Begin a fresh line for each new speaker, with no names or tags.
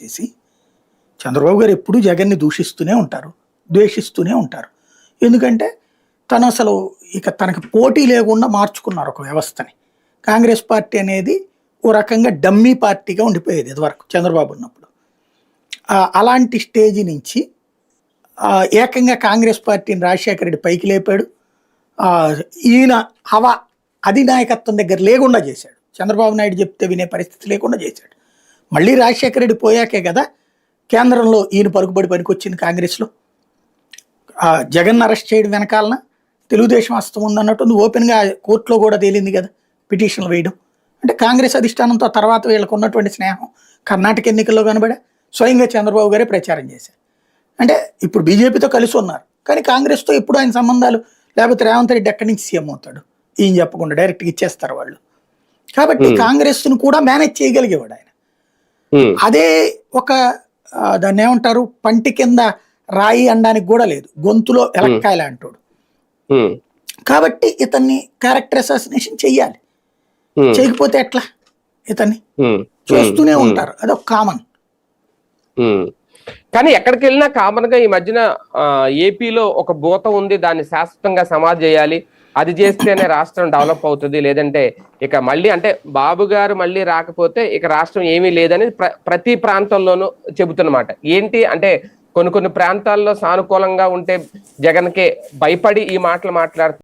చేసి చంద్రబాబు గారు ఎప్పుడూ జగన్ని దూషిస్తూనే ఉంటారు ద్వేషిస్తూనే ఉంటారు. ఎందుకంటే తను అసలు ఇక తనకి పోటీ లేకుండా మార్చుకున్నారు ఒక వ్యవస్థని. కాంగ్రెస్ పార్టీ అనేది ఓ రకంగా డమ్మీ పార్టీగా ఉండిపోయేది ఇదివరకు చంద్రబాబు ఉన్నప్పుడు. అలాంటి స్టేజ్ నుంచి ఏకంగా కాంగ్రెస్ పార్టీని రాజశేఖర రెడ్డి పైకి లేపాడు. ఈయన హవా అధినాయకత్వం దగ్గర లేకుండా చేశాడు. చంద్రబాబు నాయుడు చెప్తే వినే పరిస్థితి లేకుండా చేశాడు. మళ్ళీ రాజశేఖర రెడ్డి పోయాకే కదా కేంద్రంలో ఈయన పరుగుబడి పనికొచ్చింది కాంగ్రెస్లో. జగన్ అరెస్ట్ చేయడం వెనకాలన తెలుగుదేశం హస్తం ఉందన్నట్టు ఓపెన్గా కోర్టులో కూడా తేలింది కదా పిటిషన్లు వేయడం. అంటే కాంగ్రెస్ అధిష్టానంతో తర్వాత వీళ్ళకు ఉన్నటువంటి స్నేహం కర్ణాటక ఎన్నికల్లో కనబడా స్వయంగా చంద్రబాబు గారే ప్రచారం చేశారు. అంటే ఇప్పుడు బీజేపీతో కలిసి ఉన్నారు. కానీ కాంగ్రెస్తో ఎప్పుడు ఆయన సంబంధాలు? లేకపోతే రేవంత్ రెడ్డి ఎక్కడి నుంచి సీఎం అవుతాడు? ఈయన చెప్పకుండా డైరెక్ట్గా ఇచ్చేస్తారు వాళ్ళు. కాబట్టి కాంగ్రెస్ను కూడా మేనేజ్ చేయగలిగేవాడు ఆయన. అదే ఒక దాన్ని ఏమంటారు? పంటి కింద రాయి అనడానికి కూడా లేదు. గొంతులో ఎలక్కాయలు అంటాడు. కాబట్టి ఇతన్ని క్యారెక్టర్ అసాసినేషన్ చెయ్యాలి. చేయకపోతే ఎట్లా? ఇతన్ని చేస్తూనే ఉంటారు. అదొక కామన్.
కానీ ఎక్కడికి వెళ్ళినా కామన్గా ఈ మధ్యన ఏపీలో ఒక భూత ఉంది. దాన్ని శాశ్వతంగా సమాధి చేయాలి. అది చేస్తేనే రాష్ట్రం డెవలప్ అవుతుంది. లేదంటే ఇక మళ్ళీ అంటే బాబు గారు మళ్ళీ రాకపోతే ఇక రాష్ట్రం ఏమీ లేదని ప్ర- ప్రతి ప్రాంతంలోనూ చెబుతున్నమాట. ఏంటి అంటే కొన్ని కొన్ని ప్రాంతాల్లో సానుకూలంగా ఉంటే జగన్కే భయపడి ఈ మాటలు మాట్లాడుతున్నారు